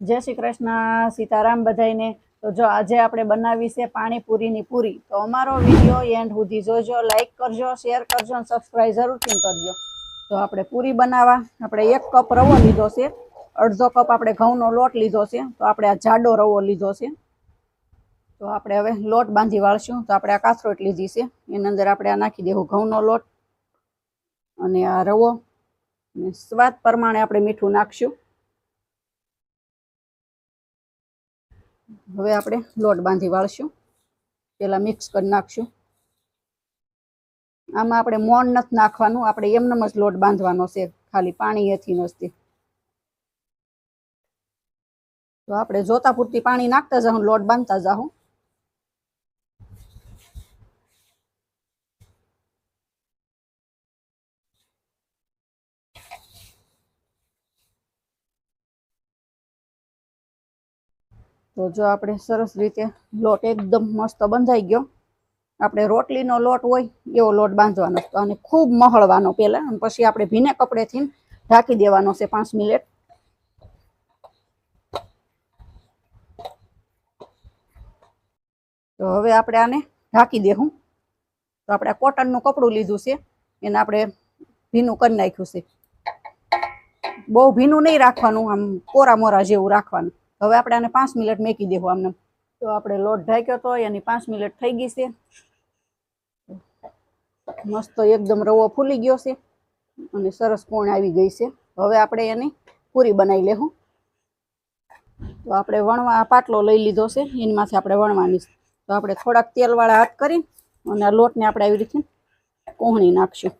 જય શ્રી કૃષ્ણ, સીતારામ બધાઈને તો જો આજે આપણે બનાવી છે પાણીપુરીની પૂરી. તો અમારો વીડિયો એન્ડ સુધી જોજો, લાઈક કરજો, શેર કરજો અને સબસ્ક્રાઈબ જરૂરથી કરજો. તો આપણે પૂરી બનાવવા, આપણે એક કપ રવો લીધો છે. અડધો કપ આપણે ઘઉંનો લોટ લીધો છે. તો આપણે આ જાડો રવો લીધો છે. તો આપણે હવે લોટ બાંધી વાળશું. તો આપણે આ કાથરોટ લીધી છે. એની અંદર આપણે આ નાખી દેવું ઘઉંનો લોટ અને આ રવો. અને સ્વાદ પ્રમાણે આપણે મીઠું નાખશું. હવે આપણે લોટ બાંધી વાળશું. પેલા મિક્સ કરી નાખશું. આમાં આપણે મોણ નથી નાખવાનું, આપણે એમનેમ જ લોટ બાંધવાનો છે. ખાલી પાણી એથી નથી તો આપણે જોતા પૂરતી પાણી નાખતા જાઉં લોટ બાંધતા જાઉં તો જો આપણે સરસ રીતે લોટ એકદમ મસ્ત બંધાઈ ગયો. આપણે રોટલીનો લોટ હોય, એવો લોટ બાંધવાનો તો અને ખૂબ મહળવાનો પહેલાં, અને પછી આપણે ભીને કપડેથી ઢાંકી દેવાનો છે પાંચ મિનિટ. તો હવે આપણે આને ઢાંકી દેવું તો આપણે કોટનનું કપડું લીધું છે. એને આપણે ભીનું કરી નાખ્યું છે. બહુ ભીનું નહીં રાખવાનું, આમ કોરા મોરા જેવું રાખવાનું. હવે આપણે આને પાંચ મિનિટ મેકી દેવું આમને. તો આપણે લોટ ઢાંક્યો તો એની પાંચ મિનિટ થઈ ગઈ છે. મસ્ત એકદમ રવો ફૂલી ગયો છે અને સરસ કોણ આવી ગઈ છે. હવે આપણે એની પૂરી બનાવી લેવું તો આપણે વણવા પાટલો લઈ લીધો છે. એનમાંથી આપણે વણવાની તો આપણે થોડાક તેલવાળા હાથ કરી અને આ લોટને આપણે આવી રીતે કોહણી નાખશું.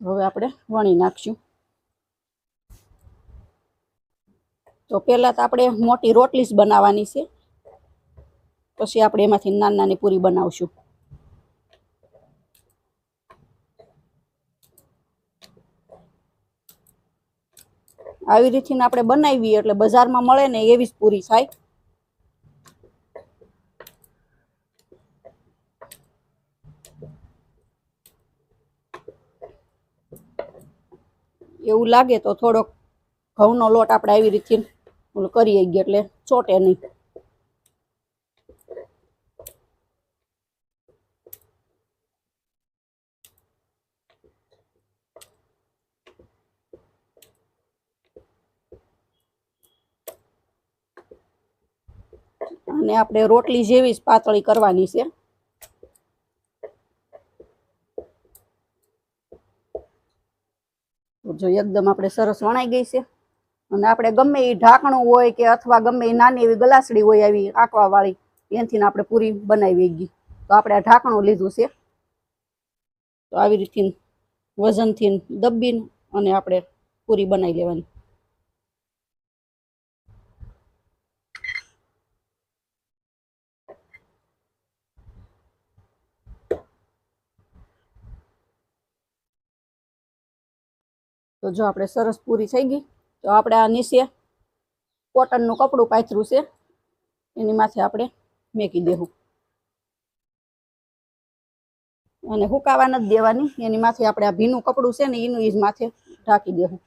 હવે આપણે વણી નાખશું. તો પહેલાં તો આપણે મોટી રોટલી જ બનાવવાની છે. પછી આપણે એમાંથી નાની નાની પૂરી બનાવશું. આવી રીતથી આપણે બનાવીએ એટલે બજારમાં મળે ને એવી જ પૂરી થાય. એવું લાગે તો થોડોક ઘઉંનો લોટ આપણે આવી રીતે કરી ગયા એટલે ચોટે નહીં. અને આપણે રોટલી જેવી જ પાતળી કરવાની છે. જો એકદમ આપણે સરસ વણાઈ ગઈ છે. અને આપણે ગમે એ ઢાંકણું હોય કે અથવા ગમે એ નાની એવી ગલાસડી હોય આવી આંકવા વાળી એનાથી આપણે પૂરી બનાવી ગઈ. તો આપણે આ ઢાંકણું લીધું છે. તો આવી રીતથી વજનથી દબીને અને આપણે પૂરી બનાવી લેવાની. તો જો આપણે સરસ પૂરી થઈ ગઈ, તો આપણે આ નીચે કોટનનું કપડું પાથરું છે, એની માથે આપણે મેકી દેવું. અને હુકાવા નથી દેવાની, એની માથે આપણે આ ભીનું કપડું છે ને એનું ઈ માથે ઢાંકી દેવું.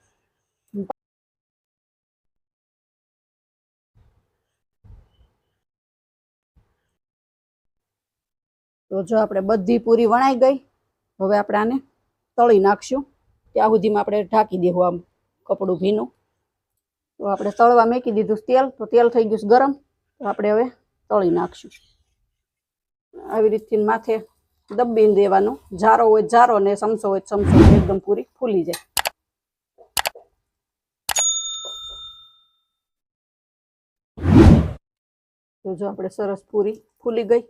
તો જો આપણે બધી પૂરી વણાઈ ગઈ, હવે આપણે આને તળી નાખશું. ત્યાં સુધીમાં આપણે ઢાંકી દેવું આમ કપડું ભીનું. તો આપણે તળવા મેકી દીધું તેલ. તો તેલ થઈ ગયું ગરમ. તો આપણે હવે તળી નાખશું. આવી રીતથી માથે દબીને દેવાનું. જારો હોય જારો ને ચમચો હોય ચમચો એકદમ પૂરી ફૂલી જાય. તો જો આપણે સરસ પૂરી ફૂલી ગઈ.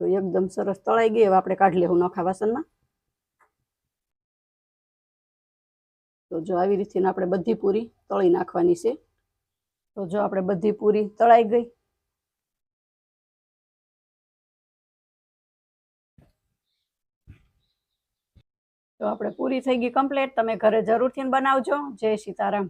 તો એકદમ સરસ તળાઈ ગઈ. આપણે કાઢી લેવું નોખા વાસણમાં. તો જો આવી રીતે આપણે બધી પૂરી તળી નાખવાની છે. તો જો આપણે બધી પૂરી તળાઈ ગઈ. તો આપણે પૂરી થઈ ગઈ કમ્પ્લીટ. તમે ઘરે જરૂરથી બનાવજો. જય સીતારામ.